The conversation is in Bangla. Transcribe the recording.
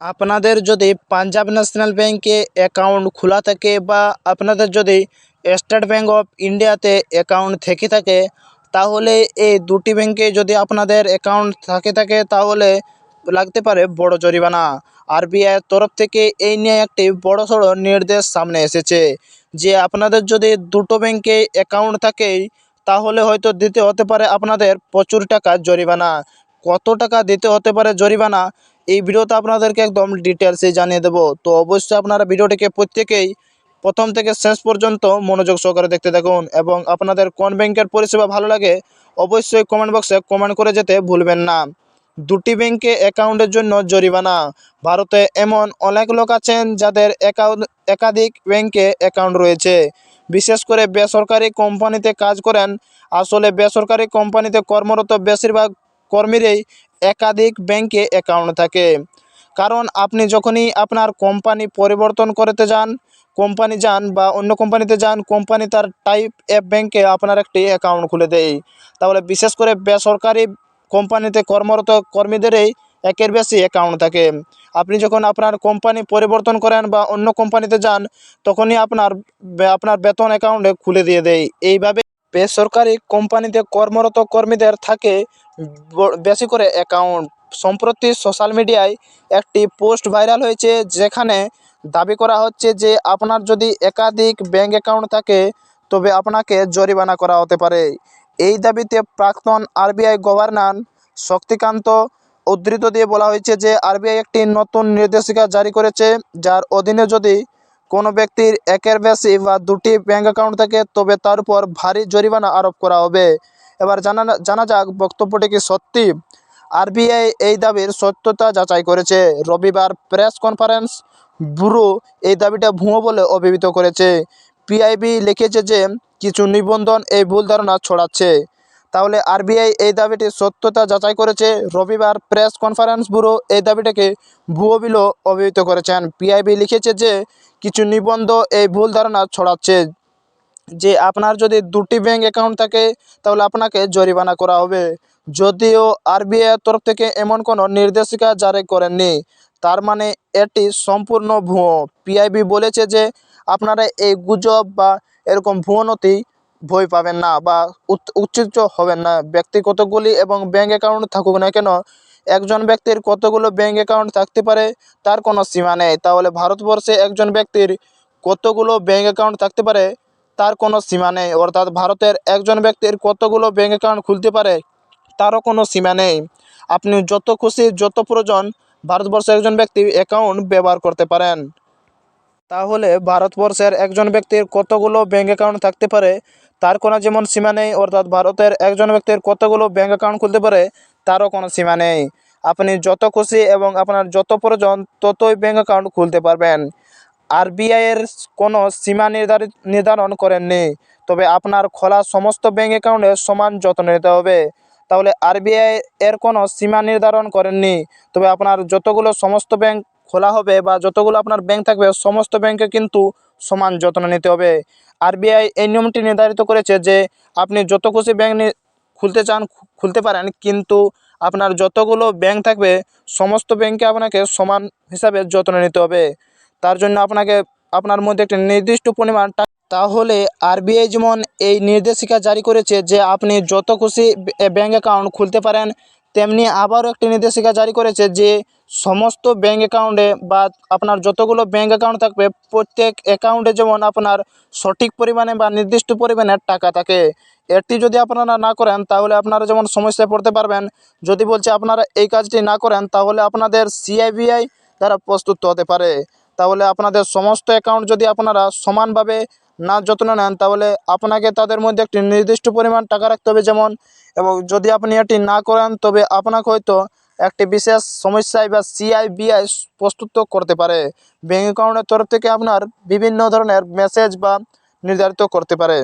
আপনাদের যদি পাঞ্জাব ন্যাশনাল ব্যাঙ্কে অ্যাকাউন্ট খোলা থাকে বা আপনাদের যদি স্টেট ব্যাঙ্ক অফ ইন্ডিয়াতে অ্যাকাউন্ট থেকে থাকে, তাহলে এই দুটি ব্যাঙ্কে যদি আপনাদের অ্যাকাউন্ট থাকে থাকে, তাহলে লাগতে পারে বড় জরিমানা। আরবিআইয়ের তরফ থেকে এই নিয়ে একটি বড় সড়ো নির্দেশ সামনে এসেছে যে আপনাদের যদি দুটো ব্যাঙ্কে অ্যাকাউন্ট থাকে তাহলে হয়তো দিতে হতে পারে আপনাদের প্রচুর টাকা জরিমানা। কত টাকা দিতে হতে পারে জরিমানা এই ভিডিওতে আপনাদেরকে একদম ডিটেলসে জানিয়ে দেবো। তো অবশ্যই আপনারা ভিডিওটিকে প্রত্যেকেই প্রথম থেকে শেষ পর্যন্ত মনোযোগ সহকারে দেখতে থাকুন এবং আপনাদের কোন ব্যাংকের পরিষেবা ভালো লাগে অবশ্যই কমেন্ট বক্সে কমেন্ট করে যেতে ভুলবেন না। দুটি ব্যাংকে অ্যাকাউন্টের জন্য জরিমানা। ভারতে এমন অনেক লোক আছেন যাদের অ্যাকাউন্ট একাধিক ব্যাংকে অ্যাকাউন্ট রয়েছে। বিশেষ করে বেসরকারি কোম্পানিতে কাজ করেন। আসলে বেসরকারি কোম্পানিতে কর্মরত বেশিরভাগ কর্মীরই একাধিক ব্যাংকে অ্যাকাউন্ট থাকে। কারণ আপনি যখনই আপনার কোম্পানি পরিবর্তন করতে যান, কোম্পানি যান বা অন্য কোম্পানিতে যান, কোম্পানি তার টাইপ অ্যাপ ব্যাংকে আপনার একটি অ্যাকাউন্ট খুলে দেয়। তাহলে বিশেষ করে বেসরকারি কোম্পানিতে কর্মরত কর্মীদেরই একের বেশি অ্যাকাউন্ট থাকে। আপনি যখন আপনার কোম্পানি পরিবর্তন করেন বা অন্য কোম্পানিতে যান, তখনই আপনার আপনার বেতন অ্যাকাউন্টে খুলে দিয়ে দেয়। এইভাবে বেসরকারি কোম্পানিতে কর্মরত কর্মীদের থাকে বেশি করে অ্যাকাউন্ট সম্প্রতি সোশ্যাল মিডিয়ায় একটি পোস্ট ভাইরাল হয়েছে যেখানে দাবি করা হচ্ছে যে আপনার যদি একাধিক ব্যাঙ্ক অ্যাকাউন্ট থাকে, তবে আপনাকে জরিমানা করা হতে পারে। এই দাবিতে প্রাক্তন আরবিআই গভর্নর শক্তিকান্ত উদ্ধৃত দিয়ে বলা হয়েছে যে আরবিআই একটি নতুন নির্দেশিকা জারি করেছে, যার অধীনে যদি কোনো ব্যক্তির একের বেশি বা দুটি ব্যাঙ্ক অ্যাকাউন্ট থাকে, তবে তার উপর ভারী জরিমানা আরোপ করা হবে। এবার জানা জানা যাক বক্তব্যটি কি সত্যি। আরবিআই এই দাবির সত্যতা যাচাই করেছে। রবিবার প্রেস কনফারেন্স ব্যুরো এই দাবিটা ভুয়ো বলে অভিহিত করেছে। পিআইবি লিখেছে যে, কিছু নিবন্ধন এই ভুল ধারণা ছড়াচ্ছে। তাহলে আরবিআই এই দাবিটির সত্যতা যাচাই করেছে। রবিবার প্রেস কনফারেন্স ব্যুরো এই দাবিটাকে ভুয়ো বলে অভিহিত করেছেন। পিআইবি লিখেছে যে, কিছু নিবন্ধ এই ভুল ধারণা ছড়াচ্ছে। যে আপনার যদি দুটি ব্যাঙ্ক অ্যাকাউন্ট থাকে, তাহলে আপনাকে জরিমানা করা হবে। যদিও আরবিআইয়ের তরফ থেকে এমন কোনো নির্দেশিকা জারি করেননি, তার মানে এটি সম্পূর্ণ ভুয়ো। পিআইবি বলেছে যে, আপনারা এই গুজব বা এরকম ভুয়ো ভয় পাবেন না বা উচ্চিত হবেন না। ব্যক্তিগতগুলি এবং ব্যাঙ্ক অ্যাকাউন্ট থাকুক না কেন, একজন ব্যক্তির কতগুলো ব্যাঙ্ক অ্যাকাউন্ট থাকতে পারে তার কোনো সীমা নেই। তাহলে ভারতবর্ষে একজন ব্যক্তির কতগুলো ব্যাঙ্ক অ্যাকাউন্ট থাকতে পারে তার কোনো সীমা নেই। অর্থাৎ ভারতের একজন ব্যক্তির কতগুলো ব্যাঙ্ক অ্যাকাউন্ট খুলতে পারে তারও কোনো সীমা নেই। আপনি যত খুশি, যত প্রয়োজন, ভারতবর্ষে একজন ব্যক্তি অ্যাকাউন্ট ব্যবহার করতে পারেন। তাহলে ভারতবর্ষের একজন ব্যক্তির কতগুলো ব্যাঙ্ক অ্যাকাউন্ট থাকতে পারে, তার কোনো যেমন সীমা নেই, অর্থাৎ ভারতের একজন ব্যক্তির কতগুলো ব্যাঙ্ক অ্যাকাউন্ট খুলতে পারে, তারও কোনো সীমা নেই। আপনি যত খুশি এবং আপনার যত প্রয়োজন ততই ব্যাঙ্ক অ্যাকাউন্ট খুলতে পারবেন। আরবিআইয়ের কোনো সীমা নির্ধারিত নির্ধারণ করেননি, তবে আপনার খোলা সমস্ত ব্যাঙ্ক অ্যাকাউন্টে সমান যত্ন নিতে হবে। তাহলে আরবিআই এর কোনো সীমা নির্ধারণ করেননি, তবে আপনার যতগুলো সমস্ত ব্যাংক খোলা হবে বা যতগুলো আপনার ব্যাংক থাকবে, সমস্ত ব্যাংকে কিন্তু সমান যত্ন নিতে হবে। আরবিআই এই নিয়মটি নির্ধারিত করেছে যে, আপনি যত খুশি ব্যাংক খুলতে চান খুলতে পারেন, কিন্তু আপনার যতগুলো ব্যাংক থাকবে, সমস্ত ব্যাংকে আপনাকে সমান হিসাবে যত্ন নিতে হবে। তার জন্য আপনাকে, আপনার মধ্যে একটি নির্দিষ্ট পরিমাণ তাহলে আরবিআই যেমন এই নির্দেশিকা জারি করেছে যে, আপনি যত খুশি ব্যাঙ্ক অ্যাকাউন্ট খুলতে পারেন, তেমনি আবারও একটি নির্দেশিকা জারি করেছে যে সমস্ত ব্যাঙ্ক অ্যাকাউন্টে বা আপনার যতগুলো ব্যাঙ্ক অ্যাকাউন্ট থাকবে, প্রত্যেক অ্যাকাউন্টে যেমন আপনার সঠিক পরিমাণে বা নির্দিষ্ট পরিমাণে টাকা থাকে। এটি যদি আপনারা না করেন, তাহলে আপনারা যেমন সমস্যায় পড়তে পারবেন। যদি বলছে আপনারা এই কাজটি না করেন, তাহলে আপনাদের সিআইবিআই দ্বারা প্রস্তুত হতে পারে। তাহলে আপনাদের সমস্ত অ্যাকাউন্ট যদি আপনারা সমানভাবে না যত্ন নেন, তাহলে আপনাকে তাদের মধ্যে একটি নির্দিষ্ট পরিমাণ টাকা রাখতে হবে যেমন, এবং যদি আপনি এটি না করেন, তবে আপনাকে হয়তো একটি বিশেষ সমস্যায় বা সিআইবিআই প্রস্তুত করতে পারে। ব্যাঙ্ক অ্যাকাউন্টের তরফ থেকে আপনার বিভিন্ন ধরনের মেসেজ বা নির্ধারিত করতে পারে।